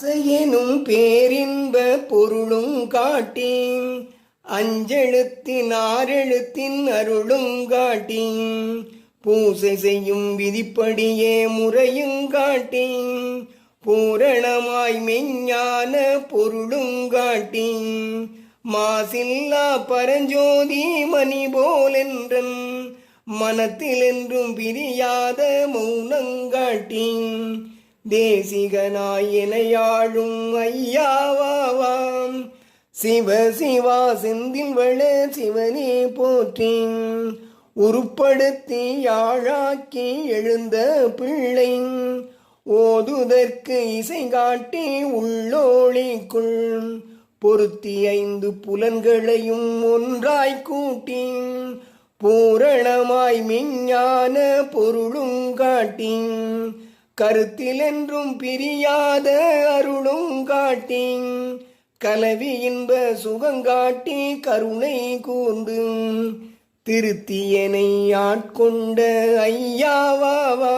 ஆசையெனும் பேரின்ப பொருளும் காட்டீம் அஞ்செழுத்தின் ஆறெழுத்தின் அருளும் காட்டீம் பூசை செய்யும் விதிப்படியே முறையும் காட்டீம் பூரணமாய் மெஞ்ஞான பொருளும் காட்டீம் மாசில்லா பரஞ்சோதி மணி போலென்றன் மனத்தில் என்றும் பிரியாத மௌனங்காட்டி தேசிகனாய் எனையாழும் ஐயாவாவாம் சிவ சிவா செந்தில் வள சிவனே போற்றி உருப்படுத்தி யாழாக்கி எழுந்த பிள்ளை ஓதுதற்கு இசை காட்டி உள்ளோளிக்குள். பொருத்தி ஐந்து புலன்களையும் ஒன்றாய் கூட்டி பூரணமாய் மெஞ்ஞான பொருளும் காட்டி கருத்தில் என்றும் பிரியாத அருளும் காட்டி கலவி இன்ப சுகங்காட்டி கருணை கூர்ந்து திருத்தியனை ஆட்கொண்ட ஐயாவாவா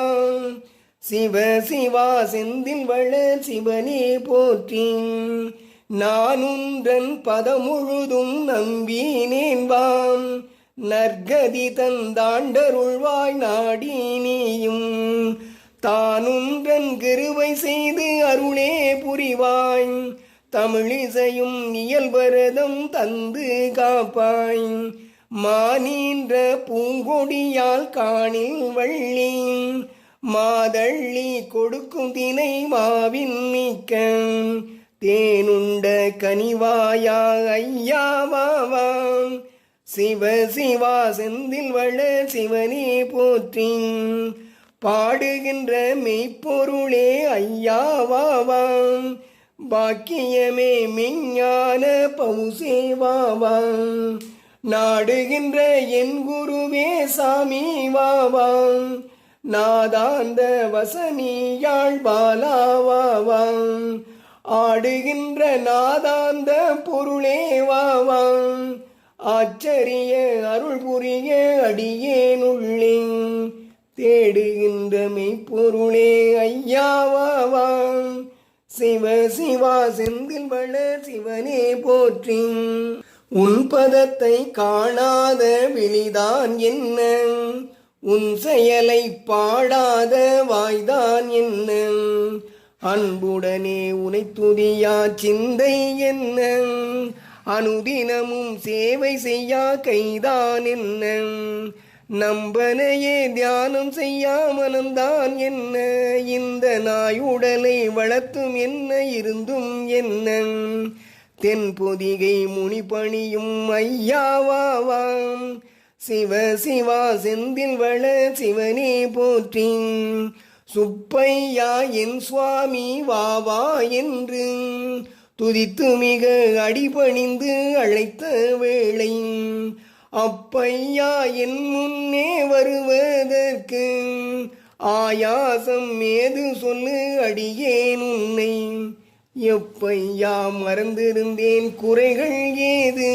சிவ சிவா செந்தில் வள சிவனே போற்றி நானுன்றன் பதமுழுதும் நம்பி வாம். நற்கதி தந்தாண்டருள்வாய் நாடி நீயும் தானுன்றன் கருவை செய்து அருளே புரிவாய். தமிழிசையும் இயல்பரதம் தந்து காப்பாய். மானின்ற பூங்கொடியால் காணில் வள்ளி மாதள்ளி கொடுக்கும் தினை மாவின் மிக்க தேனுண்ட கனிவாயா ஐயாவாவாம் சிவ சிவா செந்தில் வள சிவனே போற்றின் பாடுகின்ற மெய்ப்பொருளே ஐயாவாவாம் பாக்கியமே மெஞ்ஞான பவுசேவாவாம் நாடுகின்ற என் குருவே சாமி வாவாம் நாதாந்த வசனியாழ் பாலாவாவாம் ஆடுகின்ற நாதாந்த பொருளே வாவாம் ஆச்சரிய அருள் புரிய அடியேனுள்ளேன் தேடுகின்ற மெய்ப்பொருளே ஐயாவாவாம் சிவ சிவா செந்தில் வள சிவனே போற்றி உன் பதத்தை காணாத விழிதான் என்ன? உன் செயலை பாடாத வாய்தான் என்ன? அன்புடனே உனை துதியா சிந்தை என்ன? அனுதினமும் சேவை செய்யா கைதான் என்ன? நம்பனையே தியானம் செய்யாமனம்தான் என்ன? இந்த நாய் உடலை வளர்த்தும் என்ன இருந்தும் என்ன? தென்பொதிகை முனி பணியும் ஐயாவாவாம் சிவ சிவா செந்தில் வள சிவனே போற்றி. சுப்பையா என் சுவாமி வாவா என்று துதித்து மிக அடிபணிந்து அழைத்த வேளை அப்பையா என் முன்னே வருவதற்கு ஆயாசம் ஏது சொல்லு அடியேன் உன்னை. எப்பையா மறந்திருந்தேன் குறைகள் ஏது?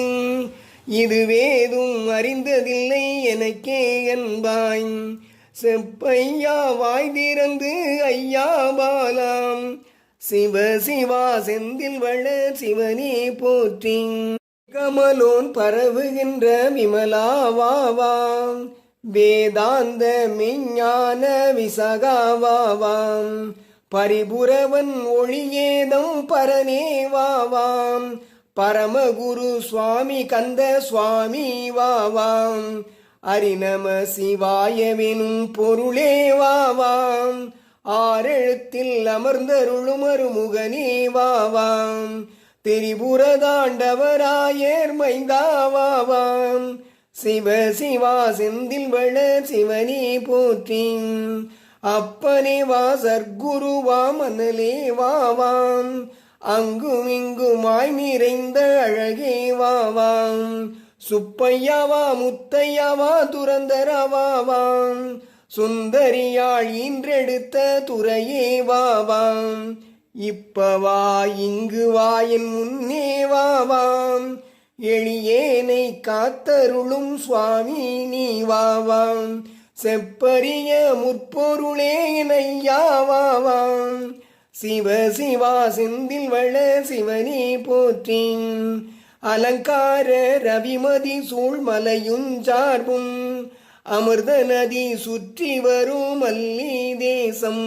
இதுவேதும் அறிந்ததில்லை எனக்கே என்பாய். செப்பையா வாய் திறந்து ஐயா பாலாம் சிவ சிவா செந்தில் வள சிவனே போற்றி. கமலோன் பரவுகின்ற விமலாவாவாம் வேதாந்த மெஞ்ஞான விசகாவாவாம் பரிபுரவன் ஒளியேதம் பரனேவாவாம் பரமகுரு சுவாமி கந்த சுவாமி வாவாம் அரிநம சிவாயவெனும் பொருளே வாவாம் ஆரெழுத்தில் அமர்ந்தருளுமருமுகனே வாவாம் திரிபுரதாண்டவராயர் மைந்தாவாவாம். சிவ சிவா செந்தில் வள சிவனே போற்றி அப்பனே வா சர்க்குருவா மனலே வாவாம். அங்கும் இங்குமாய் நிறைந்த அழகே வாவாம். சுப்பையாவா முத்தையாவா துரந்தரவாவாம் சுந்தரியாள் இன்றெடுத்த துறையே வாவாம். இப்பவா இங்கு வா என் முன்னே வாவாம் எளியேனை காத்தருளும் சுவாமி நீ வாவாம் செப்பரிய முற்பொருளே நையாவாவாம் சிவ சிவா செந்தில் வள சிவனே போற்றி. அலங்கார ரவிமதி சூழ்மலையும் சார்பும் அமிர்த நதி சுற்றி வரும் மல்லி தேசம்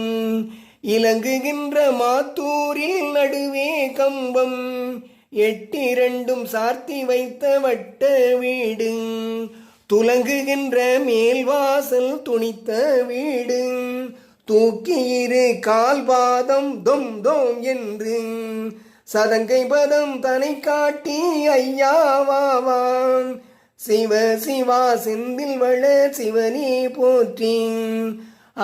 இலங்குகின்ற மாத்தூரில் நடுவே கம்பம். எட்டிரண்டும் சார்த்தி வைத்த வட்ட வீடு. துலங்குகின்ற மேல்வாசல் துணித்த வீடு. தூக்கியிரு கால்பாதம் தொம் தொம் என்று. சதங்கை பதம் தனை காட்டி ஐயாவாவான் சிவ சிவா செந்தில் வள சிவனே போற்றி.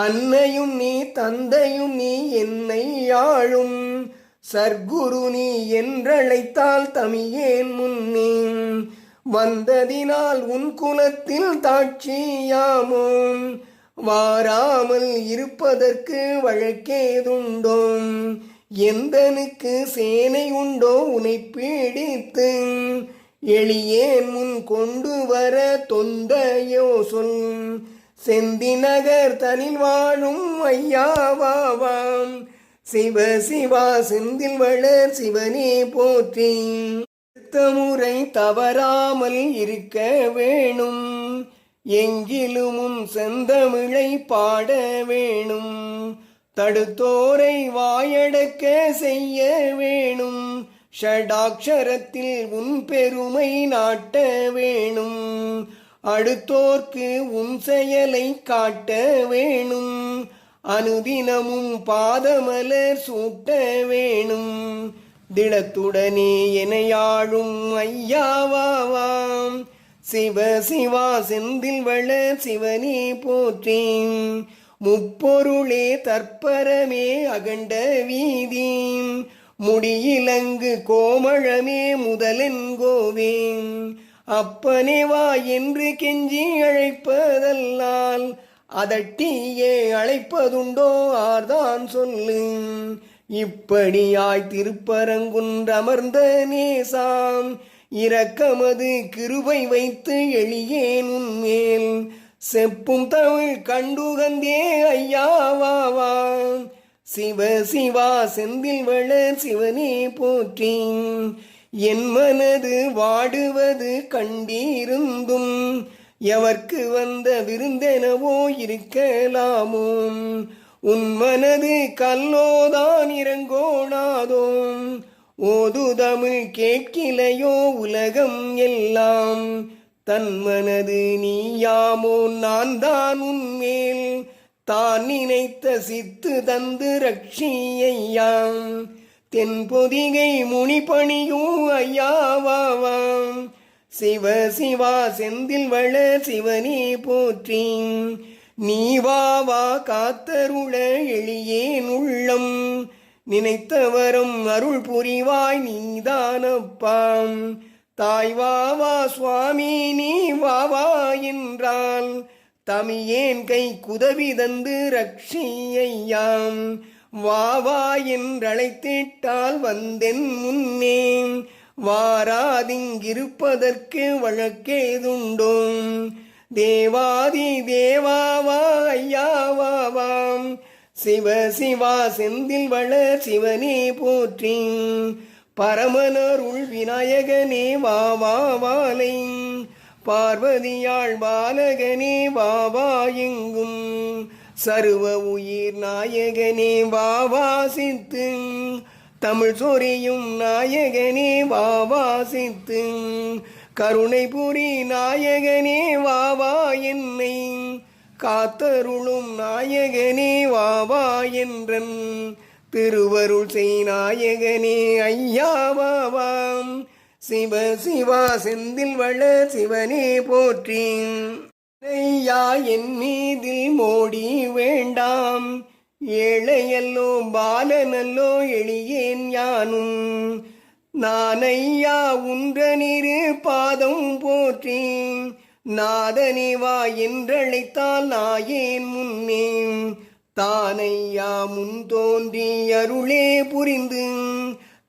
அன்னையும் நீ தந்தையும் நீ என்னை யாழும் சர்க்குரு நீ என்றழைத்தால் தமியேன் முன்னே வந்ததினால் உன் குலத்தில் தாட்சியாமோ வாராமல் இருப்பதற்கு வழக்கேதுண்டோம் எந்தனுக்கு சேனை உண்டோ உனை பீடித்து? எளியேன் முன் கொண்டு வர தொந்தையோ சொல். செந்தி நகர் தனில் வாழும் ஐயாவாவாம் சிவ சிவா செந்தில் வளர் சிவனே போற்றி. அடுத்த முறை தவறாமல் இருக்க வேணும். எங்கிலுமும் செந்தமிழை பாட வேணும். தடுத்தோரை வாயடக்க செய்ய வேணும். ஷடாட்சரத்தில் உன் பெருமை நாட்ட வேணும். அடுத்தோர்க்கு உன் செயலை காட்ட வேணும். அனுதினமும் பாதமலர் சூட்ட வேணும். திடத்துடனே எனையாழும் ஐயாவாவாம் சிவ சிவா செந்தில் வள சிவனே போற்றி. முப்பொருளே தற்பரமே அகண்ட வீதி. முடியிலங்கு கோமழமே முதலென் கோவேன் அப்பனே வா என்று கெஞ்சி அழைப்பதல்லால் அதட்டியே அழைப்பதுண்டோ ஆர்தான் சொல்லு. இப்படியாய் திருப்பரங்குன்றமர்ந்த நேசாம் இரக்கமது கிருபை வைத்து எளியேன் உன்மேல் செப்பும் தமிழ் கண்டுகந்தே ஐயாவாவா சிவ சிவா செந்தில் வளர் சிவனே போற்றேன் என் மனது வாடுவது கண்டிருந்தும் எவர்க்கு வந்த விருந்தெனவோ இருக்கலாமோ உன் மனது கல்லோதான் இறங்கோடாதோம் ஓது தமிழ் கேட்கிலையோ உலகம் எல்லாம் தன் மனது நீயாமோ நான் தான் உன்மேல் தான் நினைத்த சித்து தந்து ரட்சியையாம். தென்பொதிகை முனி ஐயாவாவாம் சிவ சிவா செந்தில் வள சிவனே போற்றி. நீ வா வா காத்தருள எளியேன் உள்ளம். நினைத்தவரும் அருள் புரிவாய் நீதானப்பாம் தாய் வா வா சுவாமி நீ வா வா என்றால் தமியேன் கை குதவி தந்து ரட்சியையாம் வாவா என்றழைத்திட்டால் வந்தென் முன்னே. வாராதிங்கிருப்பதற்கு வழக்கேதுண்டோம். தேவாதி தேவாவா ஐயாவாவாம் சிவ சிவா செந்தில் வளர் சிவனே போற்றி. பரமனருள் விநாயகனே வாவாவாலை பார்வதியாள் பாலகனே வாவா எங்கும். சர்வ உயிர் நாயகனே வா வா தமிழ் சொரியும் நாயகனே வா வா கருணை புரி நாயகனே வா வா என்னை. காத்தருளும் நாயகனே வா வா என்றன். திருவருள் செய் நாயகனே ஐயாவாவாம் சிவ சிவா செந்தில் வள சிவனே போற்றி. ஐயா என் மீதில் மோடி வேண்டாம். ஏழையல்லோ பாலனல்லோ எளியேன் யானும். நான் ஐயா உன்ற பாதம் போற்றி. நாதனே வா என்றழைத்தால் நாயேன் முன்னே. தானையா முன் தோன்றி அருளே புரிந்து.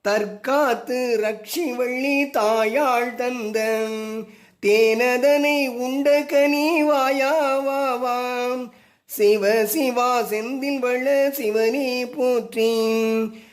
தற்காத்து ரக்ஷி வள்ளி தாயாள் தந்தன் தேனதனை உண்ட கனி வாயாவாவாம் சிவ சிவா செந்தில் வள சிவனே போற்றி.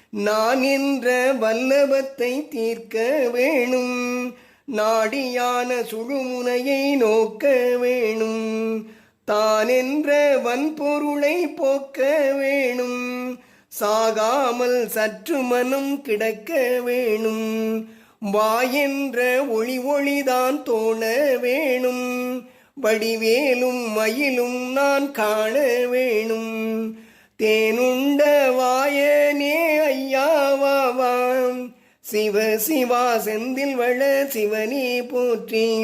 நான் என்ற வல்லபத்தை தீர்க்க வேணும். நாடியான சுழுமுனையை நோக்க வேணும். தான் என்ற வன்பொருளை போக்க வேணும். சாகாமல் சற்று மனம் கிடக்க வேணும். வாயென்ற ஒளி ஒளிதான் தோண வேணும். வடிவேலும் மயிலும் நான் காண வேணும். தேனுண்ட வாயனே ஐயாவாவாம் சிவ சிவா செந்தில் வள சிவனே போற்றி.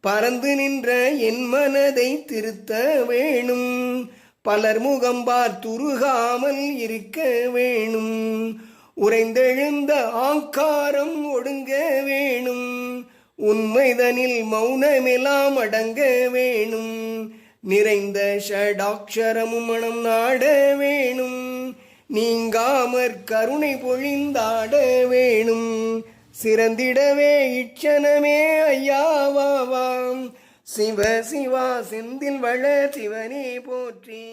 பறந்து நின்ற என் மனதை திருத்த வேணும். பலர் முகம் துருகாமல் இருக்க வேணும். உறைந்தெழுந்த ஆங்காரம் ஒடுங்க வேணும். உண்மைதனில் மௌனமெல்லாம் அடங்க வேணும். நிறைந்த ஷடாட்சரமும் மனம் நாட வேணும். நீங்காமற் கருணை பொழிந்தாட வேணும். சிறந்திடவே இச்சனமே ஐயாவாவாம் சிவ சிவா செந்தில் வள சிவனே போற்றி.